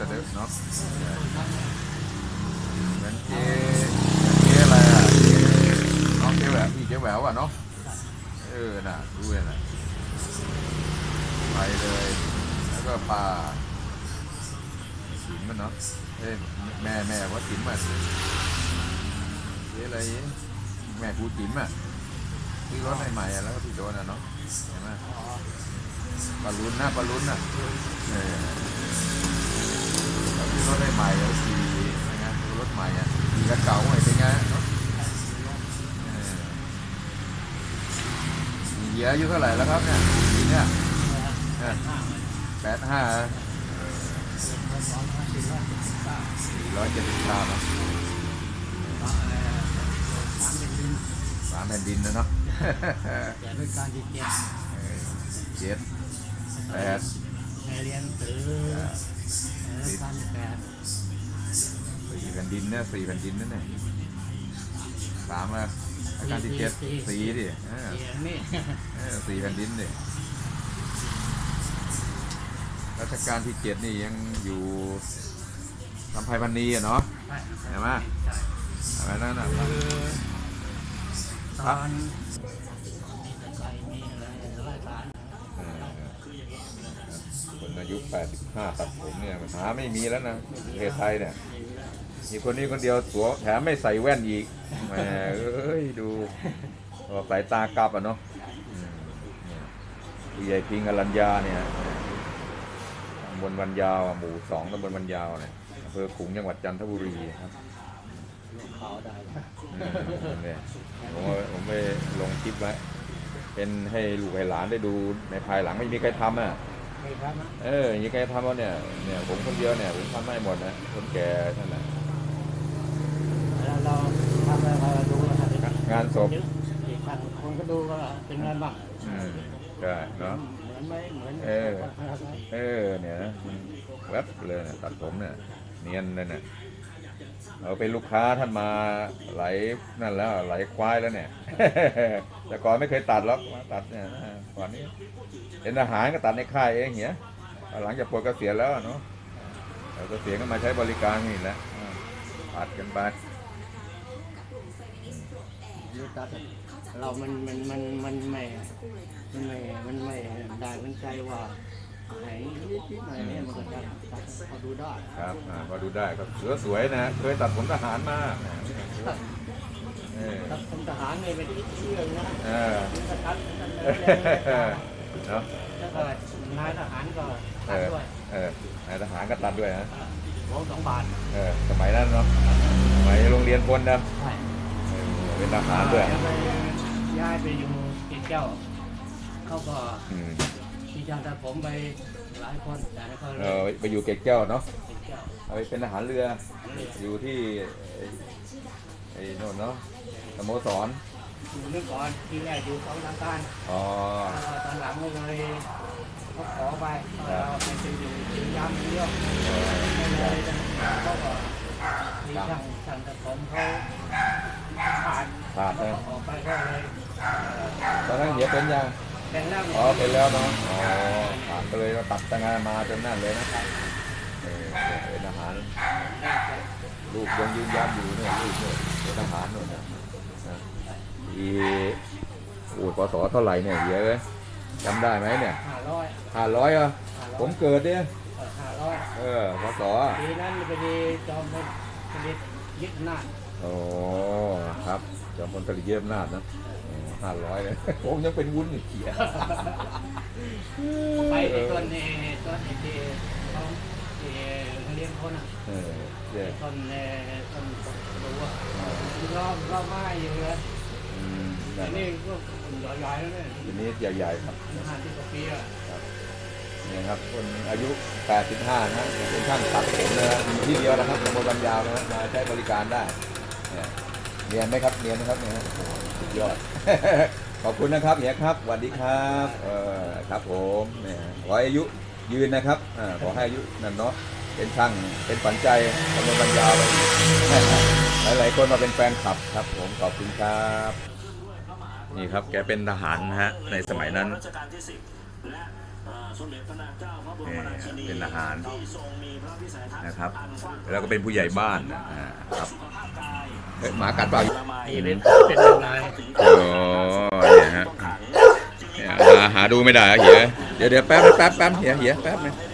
นี่เลยสะดุดสะเดิบเนาะเหมือนเจ๊เจ๊อะไรอะเจ๊น้องเจ๊แหววพี่เจ๊แหววอะเนาะเออน่ะดูเลยน่ะไปเลย แล้วก็ปลาสิมมันเนาะเอ้ยแม่แม่ว่าสิมอะเจ๊อะไรแม่ครูสิมอะที่รถใหม่ๆอะแล้วก็พี่โดนอะเนาะเห็นไหมปลาลุ้นนะปลาลุ้นน่ะเออ แล้วที่รถใหม่แล้วขี่นะฮะรถใหม่อะขี่กระเก๋าไอ้เป็นไงเนาะเออเหยียอายุเท่าไหร่แล้วครับเนี่ยปีเนี่ยแปดห้าสี่ร้อยเจ็ดสิบเก้าเนาะสามแผ่นดินนะเนาะแต่ด้วยการเจ็บเออเจ็ดแปด แม่เรียนถือด้วยการที่แปดสี่แผ่นดินเนี่ยสี่แผ่นดินนั่นเนี่ยสามอะอาการที่เจ็ดสี่ดิเออเสียงนี่เออสี่แผ่นดินดิรัชกาลที่เจ็ดนี่ยังอยู่ลำไพพันนีอะเนาะใช่เห็นไหมใช่อะไรนั่นน่ะคือตอน อายุ 85 ตัดผมเนี่ยหาไม่มีแล้วนะประเทศไทยเนี่ย มีคนนี้คนเดียวสวมแถมไม่ใส่แว่นอีกแหมเอ้ยดูออกสายตากลับอะเนาะอืมเนี่ยผู้ใหญ่พิงอรัญญาเนี่ยตำบลวันยาวหมู่สองตำบลวันยาวเนี่ยอำเภอขุงจังหวัดจันทบุรีครับขาได้อืมเนี่ผมผมไปลงคลิปไว้เป็นให้ลูกให้หลานได้ดูในภายหลังไม่มีใครทำอะ เออยังไงทำวะเนี่ยเนี่ยผมคนเดียวเนี่ยผมทำให้หมดนะคนแก่นั่นแหละแล้วเราทำอะไรเราดูแล้วครับงานศพอีกครั้งคนก็ดูว่าเป็นไงบ้างอืมใช่เนาะเหมือนไหมเหมือนเออเออเนี่ยนะมันแวบเลยนะตัดผมเนี่ยเนียนเลยเนี่ย เอาเป็นลูกค้าท่านมาไหลนั่นแล้วไหลควายแล้วเนี่ย แต่ก่อนไม่เคยตัดหรอกมาตัดเนี่ยก่อนนี้เป็นอาหารก็ตัดในค่ายเองเหี้ยหลังจากปลดกเกษียณแล้วเนาะเราเกษียก็มาใช้บริการนี่แหละตัดกันไปเรามันมันมันมันไม่มันไม่มันไม่ได้มันใจว่า ไหนนิดๆหน่อยเนี่ยมันก็จะพอดูได้ครับอ่าพอดูได้ก็เสือสวยนะเคยตัดผมทหารมาเออตัดทหารเนี่ยเป็นที่เชื่องนะเออมันก็ตัดเนาะแล้วก็นายทหารก็เอตัดอด้วยเออนายทหารก็ตัดด้วยนะโลสองบาทเออสมัยนั้นเนาะสมัยโรงเรียนพลนะใช่เออเป็นทหารด้วยแล้วไปย้ายไปอยู่เกศเจ้าเขาก็อืม มีจางตัดผมไปหลายคนแต่ไม่ค่อยเอเลยอไปอยู่เกตแก้วเนาะเกศเจ้าเอาไปเป็นทหารเรือ อยู่ที่ไอ้ไอ้โน่นเนาะสโมสรอยู่นึกก่อนที่แรกอยู่สองทางการอ๋อแล้วตอนหลังก็เลยเขาขอไปเราไปเป็นอยู่ที่ยามเดียวไม่เลยเขาก็มีช่างช่างตัดผมเขาขาดขาดเขานะก็ออกไปก็เลยตอนนั้นเหียเป็นยัง แต่งแล้วอ๋อเป็นแล้วเนาะอ๋อขาดก็เลยเราตัดแต่งงานมาจนนั่นเลยนะเออเป็นทหารลูกยังยืนยันอยู่เนี่ยลูกเนี่ยเป็นทหารเนี่ยนะนะอีโอ้ยปศเท่าไหร่เนี่ยเหี้ยอะเลยจำได้ไหมเนี่ยห้าร้อยห้าร้อยอะห้าร้ผอยมเกิดเนี่ยห้าร้อยเออปศปีนั้นพอดีจอมพล ยึดอำนาจโอ้ครับจอมพลกฤษเยี่ยมนาจนะห้าร้อยเลยผมยังเป็นวุ้นอยู่เขียไปในต้นนี่ต้นไอ้ที่เขาที่เขาเลี้ยงคนอะเออเย่ต้นเอ่อต้นรู้ว่ารอบรอบไม้อยู่เลยอืมอันั่นนนี้น่ะก็ใหญ่ๆแล้วเนี่ยทีนี้ใหญ่ๆครับห้าสิบกว่าปีอะเนี่ยครับคนอายุ 85 นะเป็นช่างตัดผมนะมีที่เดียวนะครับตำบลบรรยาวนะมาใช้บริการได้เนี่ยเนียนไหมครับเนียนไหมครับเนี่ยโอ้สุดยอด ขอบคุณนะครับเฮียครับสวัสดีครับเออครับผมเนี่ยขออายุยืนนะครับอ่าขอให้อายุนั่นเนาะเป็นช่างเป็นฝันใจตำบลบรรยาวไปหลายๆคนมาเป็นแฟนคลับครับ ผมขอบคุณครับนี่ครับแกเป็นทหารนะฮะในสมัยนั้น รัชกาลที่สิบและสมเด็จพระนางเจ้าพระบรมราชินีเป็นอาหารที่ทรงมีพระวิสัยทัศน์นะครับอันกว้างไกแล้วก็เป็นผู้ใหญ่บ้านนะอ่าครับสุขภาพกายเฮ้ยหมากัดเปล่าละไมนี่เป็นเป็นอะไรโอ้เนี่ยฮะต้องขังเนี่ยหาหาดูไม่ได้อะเหียเดี๋ยวเดี๋ยวแป๊บนะแป๊บแป๊บเหียเหียแป๊บนึงให้